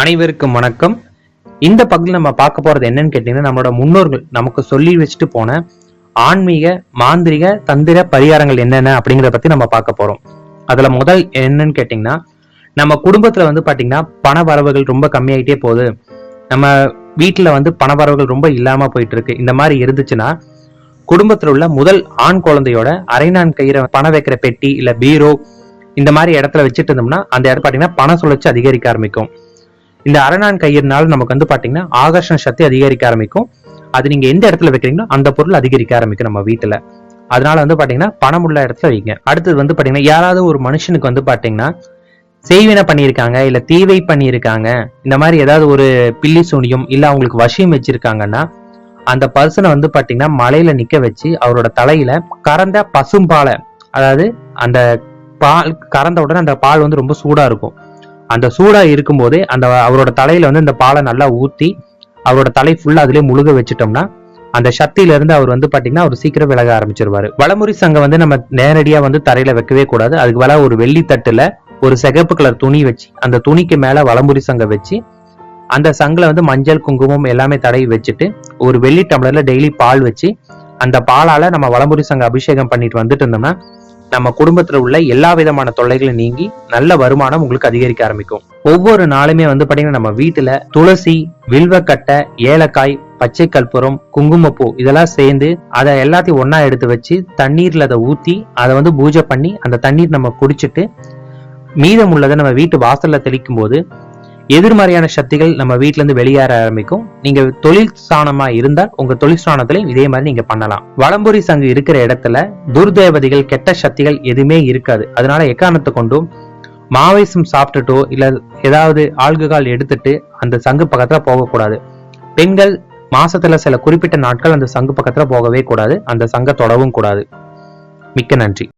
அனைவருக்கும் வணக்கம். இந்த பகுதியில் நம்ம பார்க்க போறது என்னன்னு கேட்டீங்கன்னா நம்மளோட முன்னோர்கள் நமக்கு சொல்லி வச்சுட்டு போன ஆன்மீக மாந்திரிக தந்திர பரிகாரங்கள் என்னென்ன அப்படிங்கிறத பத்தி நம்ம பார்க்க போறோம். அதுல முதல் என்னன்னு கேட்டீங்கன்னா நம்ம குடும்பத்துல வந்து பாத்தீங்கன்னா பண வரவுகள் ரொம்ப கம்மியாயிட்டே போகுது. நம்ம வீட்டுல வந்து பண வரவுகள் ரொம்ப இல்லாம போயிட்டு இருக்கு இந்த மாதிரி இருந்துச்சுன்னா குடும்பத்துல உள்ள முதல் ஆண் குழந்தையோட அரைநான் கயிறை பணம் வைக்கிற பெட்டி இல்ல பீரோ இந்த மாதிரி இடத்துல வச்சுட்டு இருந்தோம்னா அந்த இடம் பாத்தீங்கன்னா பண சுழற்சி அதிகரிக்க ஆரம்பிக்கும். இந்த அரணான் கயிறுனால நமக்கு வந்து பாத்தீங்கன்னா ஆகர்ஷண சக்தி அதிகரிக்க ஆரம்பிக்கும். அது நீங்க எந்த இடத்துல வைக்கிறீங்களோ அந்த பொருள் அதிகரிக்க ஆரம்பிக்கும் நம்ம வீட்டுல. அதனால வந்து பாத்தீங்கன்னா பணம் உள்ள இடத்துல வைங்க. அடுத்தது வந்து பாத்தீங்கன்னா யாராவது ஒரு மனுஷனுக்கு வந்து பாத்தீங்கன்னா செய்வினை பண்ணியிருக்காங்க இல்ல தீவை பண்ணியிருக்காங்க இந்த மாதிரி ஏதாவது ஒரு பில்லி சூனியம் இல்ல அவங்களுக்கு வசியம் வச்சிருக்காங்கன்னா அந்த பர்சனை வந்து பாத்தீங்கன்னா மலையில நிக்க வச்சு அவரோட தலையில கறந்த பசும்பாலை அதாவது அந்த பால் கறந்த உடனே அந்த பால் வந்து ரொம்ப சூடா இருக்கும். அந்த சூடாக இருக்கும்போதே அந்த அவரோட தலையில் வந்து இந்த பாலை நல்லா ஊற்றி அவரோட தலை ஃபுல்லாக அதிலே முழுக வச்சுட்டோம்னா அந்த சக்தியிலேருந்து அவர் வந்து பார்த்தீங்கன்னா அவர் சீக்கிரம் விலக ஆரம்பிச்சிருவாரு. வளமுறை சங்கம் வந்து நம்ம நேரடியாக வந்து தரையில் வைக்கவே கூடாது. அதுக்கு மேல ஒரு வெள்ளி தட்டில் ஒரு சிகப்பு கலர் துணி வச்சு அந்த துணிக்கு மேலே வலமுறை சங்கம் வச்சு அந்த சங்கில் வந்து மஞ்சள் குங்குமம் எல்லாமே தடவி வச்சுட்டு ஒரு வெள்ளி டம்ளரில் டெய்லி பால் வச்சு அந்த பாலால் நம்ம வளமுறி சங்க அபிஷேகம் பண்ணிட்டு வந்துட்டு இருந்தோம்னா நம்ம குடும்பத்துல உள்ள எல்லா விதமான தொல்லைகளும் நீங்கி நல்ல வருமானம் உங்களுக்கு அதிகரிக்க ஆரம்பிக்கும். ஒவ்வொரு நாளுமே வந்து பாத்தீங்கன்னா நம்ம வீட்டுல துளசி வில்வக்கட்டை ஏலக்காய் பச்சை கற்பூரம் குங்குமப்பூ இதெல்லாம் சேர்ந்து அதை எல்லாத்தையும் ஒன்னா எடுத்து வச்சு தண்ணீர்ல அதை ஊத்தி அதை வந்து பூஜை பண்ணி அந்த தண்ணீர் நம்ம குடிச்சிட்டு மீதம் உள்ளதை நம்ம வீட்டு வாசல்ல தெளிக்கும் போது எதிர்மறையான சக்திகள் நம்ம வீட்டிலேருந்து வெளியேற ஆரம்பிக்கும். நீங்க தொழில் ஸ்தானமா இருந்தால் உங்க தொழில் ஸ்தானத்திலையும் இதே மாதிரி நீங்க பண்ணலாம். வளம்புரி சங்கு இருக்கிற இடத்துல துர்தேவதைகள் கெட்ட சக்திகள் எதுவுமே இருக்காது. அதனால எக்காரணத்தை கொண்டும் மாவேசம் சாப்பிட்டுட்டோ இல்ல ஏதாவது ஆல்கஹால் எடுத்துட்டு அந்த சங்கு பக்கத்துல போகக்கூடாது. பெண்கள் மாசத்துல சில குறிப்பிட்ட நாட்கள் அந்த சங்கு பக்கத்துல போகவே கூடாது. அந்த சங்க தொடவும் கூடாது. மிக்க நன்றி.